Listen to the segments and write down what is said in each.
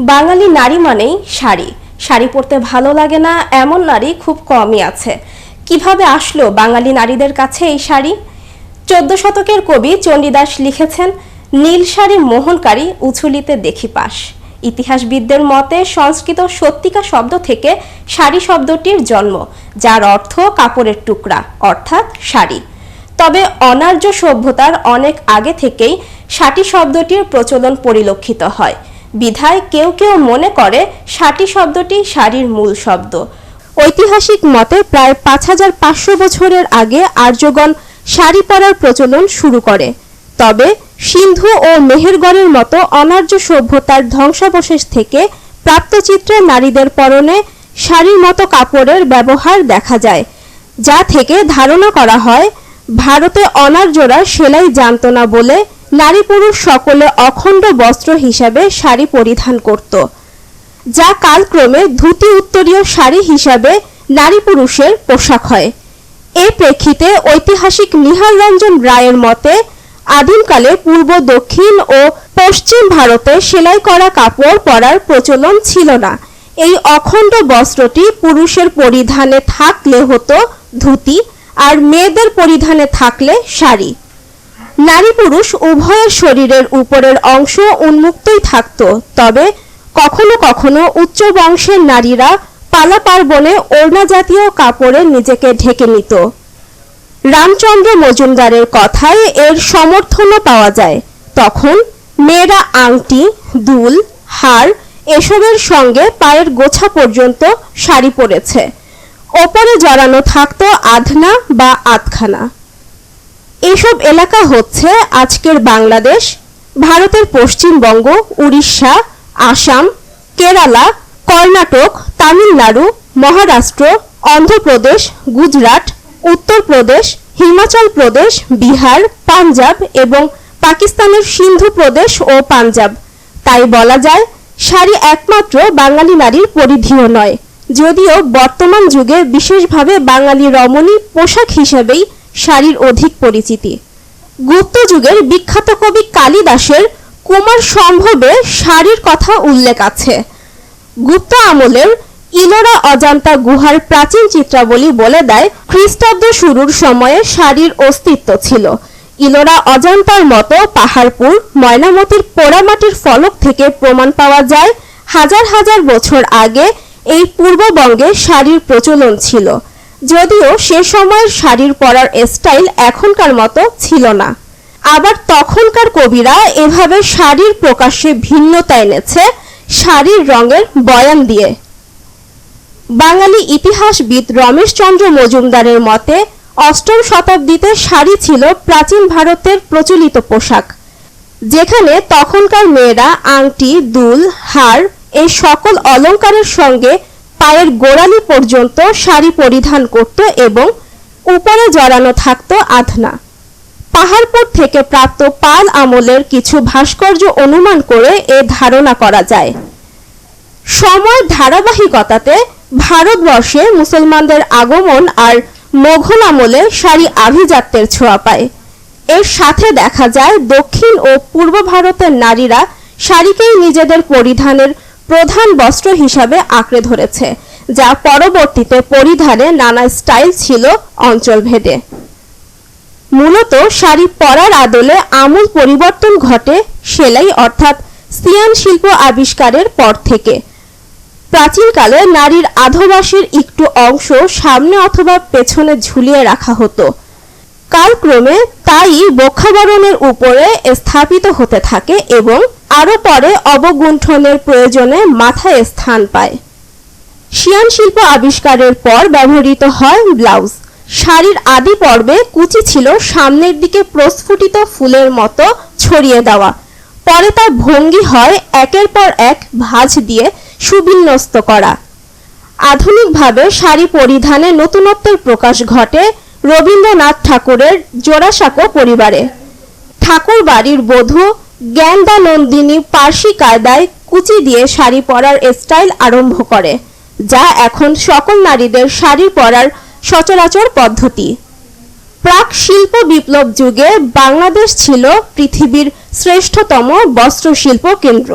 বাঙালি নারী মানেই শাড়ি। শাড়ি পরতে ভালো লাগে না এমন নারী খুব কমই আছে। কীভাবে আসলো বাঙালি নারীদের কাছে এই শাড়ি? চোদ্দ শতকের কবি চণ্ডীদাস লিখেছেন, নীল শাড়ি মোহনকারী উছুলিতে দেখি পাশ। ইতিহাসবিদদের মতে সংস্কৃত সত্যিকা শব্দ থেকে শাড়ি শব্দটির জন্ম, যার অর্থ কাপড়ের টুকরা, অর্থাৎ শাড়ি। তবে অনার্য সভ্যতার অনেক আগে থেকেই ষাটি শব্দটির প্রচলন পরিলক্ষিত হয়। বিধায় কেউ কেউ মনে করে ষাটি শব্দটি শাড়ির মূল শব্দ। ঐতিহাসিক মতে প্রায় পাঁচ হাজার পাঁচশো বছরের আগে আর্যগণ শাড়ি পরার প্রচলন শুরু করে। তবে সিন্ধু ও মেহেরগড়ের মতো অনার্য সভ্যতার ধ্বংসাবশেষ থেকে প্রাপ্ত চিত্রে নারীদের পরনে শাড়ির মতো কাপড়ের ব্যবহার দেখা যায়, যা থেকে ধারণা করা হয়, ভারতে অনার্যরা সেলাই জানত না বলে নারী পুরুষ সকলে অখণ্ড বস্ত্র হিসাবে শাড়ি পরিধান করত, যা কালক্রমে ধুতি উত্তরীয় শাড়ি হিসাবে নারী পুরুষের পোশাক হয়। এ প্রেক্ষিতে ঐতিহাসিক নিহার রঞ্জন রায়ের মতে, আদিমকালে পূর্ব, দক্ষিণ ও পশ্চিম ভারতে সেলাই করা কাপড় পরার প্রচলন ছিল না। এই অখণ্ড বস্ত্রটি পুরুষের পরিধানে থাকলে হতো ধুতি আর মেয়েদের পরিধানে থাকলে শাড়ি। নারী পুরুষ উভয়ের শরীরের উপরের অংশ উন্মুক্তই থাকত, তবে কখনো কখনো উচ্চ বংশের নারীরা পালা পার্বণে ওড়না জাতীয় কাপড়ে নিজেকে ঢেকে নিত। রামচন্দ্র মজুমদারের কথায় এর সমর্থনও পাওয়া যায়। তখন মেয়েরা আংটি, দুল, হার এসবের সঙ্গে পায়ের গোছা পর্যন্ত শাড়ি পরেছে। ওপরে জড়ানো থাকতো আধনা বা আধখানা। এসব এলাকা হচ্ছে আজকের বাংলাদেশ, ভারতের পশ্চিমবঙ্গ, উড়িষ্যা, আসাম, কেরালা, কর্ণাটক, তামিলনাড়ু, মহারাষ্ট্র, অন্ধ্রপ্রদেশ, গুজরাট, উত্তরপ্রদেশ, হিমাচল প্রদেশ, বিহার, পাঞ্জাব এবং পাকিস্তানের সিন্ধু প্রদেশ ও পাঞ্জাব। তাই বলা যায় শাড়ি একমাত্র বাঙালি নারীর পরিধিও নয়। যদিও বর্তমান যুগে বিশেষভাবে বাঙালি রমণী পোশাক হিসেবেই শাড়ির অধিক পরিচিতি। গুপ্ত যুগের বিখ্যাত কবি কালিদাসের কুমার সম্ভবে শাড়ির কথা উল্লেখ আছে। গুপ্ত আমলের ইলোরা অজান্তা গুহার প্রাচীন চিত্রাবলী বলে দেয়, খ্রিস্টাব্দ শুরুর সময়ে শাড়ির অস্তিত্ব ছিল। ইলোরা অজান্তার মতো পাহাড়পুর, ময়নামতির পোড়ামাটির ফলক থেকে প্রমাণ পাওয়া যায়, হাজার হাজার বছর আগে এই পূর্ববঙ্গে শাড়ির প্রচলন ছিল। যদিও সে সময়ের শাড়ির পরার স্টাইল এখনকার মতো ছিল না। আবার তখনকার কবিরা এভাবে শাড়ির প্রকাশ্যে ভিন্নতা এনেছে শাড়ির রঙের বয়ান দিয়ে। বাঙালি ইতিহাসবিদ রমেশচন্দ্র মজুমদারের মতে, অষ্টম শতাব্দীতে শাড়ি ছিল প্রাচীন ভারতের প্রচলিত পোশাক, যেখানে তখনকার মেয়েরা আংটি, দুল, হার, এই সকল অলংকারের সঙ্গে পায়ের গোড়ালি পর্যন্ত শাড়ি পরিধান করত এবং উপরে জড়ানো থাকত আধনা। পাহাড়পুর থেকে প্রাপ্ত পাল আমলের কিছু ভাস্কর্য অনুমান করে এ ধারণা করা যায়। সময় ধারাবাহিকতাতে ভারতবর্ষে মুসলমানদের আগমন আর মোঘল আমলে শাড়ি আভিজাত্যের ছোঁয়া পায়। এর সাথে দেখা যায় দক্ষিণ ও পূর্ব ভারতের নারীরা শাড়িকেই নিজেদের পরিধানের প্রধান বস্ত্র হিসাবে আঁকড়ে ধরেছে, যা পরবর্তীতে পরিধানে নানা স্টাইল ছিল অঞ্চলভেদে। মূলত শাড়ি পরার আদলে আমূল পরিবর্তন ঘটে সেলাই অর্থাৎ সিয়ান শিল্প আবিষ্কারের পর থেকে। প্রাচীনকালে নারীর আধবাসের একটু অংশ সামনে অথবা পেছনে ঝুলিয়ে রাখা হতো। কালক্রমে তাই বক্ষাবরণের উপরে স্থাপিত হতে থাকে এবং আরও পরে অবগুণ্ঠনের প্রয়োজনে মাথায় স্থান পায়। শিয়ান শিল্প আবিষ্কারের পর ব্যবহৃত হয় ব্লাউজ। শাড়ির আদি পর্বে কুচি ছিল সামনের দিকে প্রস্ফুটিত ফুলের মতো ছড়িয়ে দেওয়া। পরে তার ভঙ্গি হয় একের পর এক ভাঁজ দিয়ে সুবিন্যস্ত করা। আধুনিকভাবে শাড়ি পরিধানে নতুনত্বের প্রকাশ ঘটে রবীন্দ্রনাথ ঠাকুরের জোড়াসাঁকো পরিবারে। ঠাকুর বাড়ির বধূ জ্ঞানদানন্দিনী পার্সি কায়দায় কুচি দিয়ে শাড়ি পরার স্টাইল আরম্ভ করে, যা এখন সকল নারীদের শাড়ি পরার সচরাচর পদ্ধতি। প্রাক শিল্প বিপ্লব যুগে বাংলাদেশ ছিল পৃথিবীর শ্রেষ্ঠতম বস্ত্রশিল্প কেন্দ্র।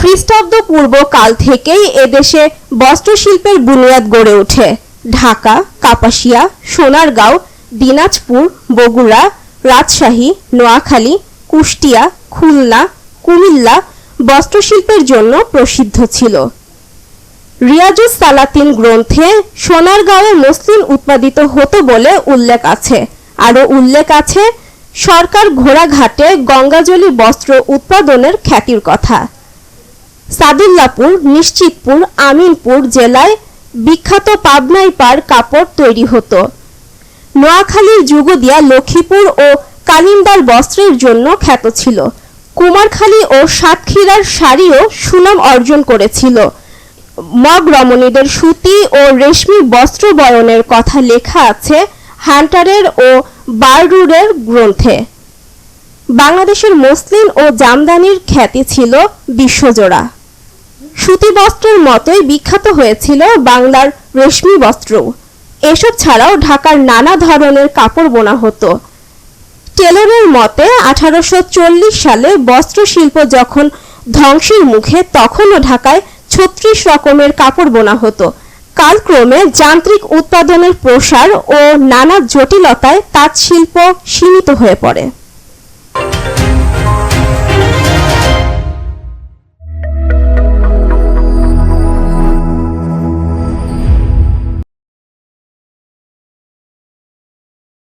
খ্রিস্টাব্দ পূর্ব কাল থেকেই এদেশে বস্ত্রশিল্পের বুনিয়াদ গড়ে ওঠে। ঢাকা, কাপাসিয়া, সোনারগাঁও, দিনাজপুর, বগুড়া, রাজশাহী, নোয়াখালী কুষ্টিয়া, খুলনা, কুমিল্লা বস্ত্রশিল্পের জন্য প্রসিদ্ধ ছিল। রিয়াজুস সালাতিন গ্রন্থে সোনারগাঁওয়ে মসলিন উৎপাদিত হতো বলে উল্লেখ আছে। আরও উল্লেখ আছে, সরকার ঘোড়াঘাটে গঙ্গাজলি বস্ত্র উৎপাদনের খ্যাতির কথা। সাদুল্লাপুর, নিশ্চিতপুর, আমিনপুর জেলায় বিখ্যাত পাবনাই পার কাপড় তৈরি হতো। নোয়াখালীর যুগদিয়া, লক্ষ্মীপুর ও কালিন্দার বস্ত্রের জন্য খ্যাত ছিল। কুমারখালী ও সাতক্ষীরার শাড়িও সুনাম অর্জন করেছিল। মগ রমণীদের সুতি ও রেশমি বস্ত্র বয়নের কথা লেখা আছে হান্টারের ও বাররুরের গ্রন্থে। বাংলাদেশের মসলিন ও জামদানির খ্যাতি ছিল বিশ্বজোড়া। সুতি বস্ত্রের মতোই বিখ্যাত হয়েছিল বাংলার রেশমি বস্ত্র এসব ছাড়াও ঢাকার নানা ধরনের কাপড় বোনা হতো। টেলরের মতে, আঠারোশো চল্লিশ সালে বস্ত্রশিল্প যখন ধ্বংসের মুখে, তখনও ঢাকায় ছত্রিশ রকমের কাপড় বোনা হতো। কালক্রমে যান্ত্রিক উৎপাদনের প্রসার ও নানা জটিলতায় তাঁত শিল্প সীমিত হয়ে পড়ে।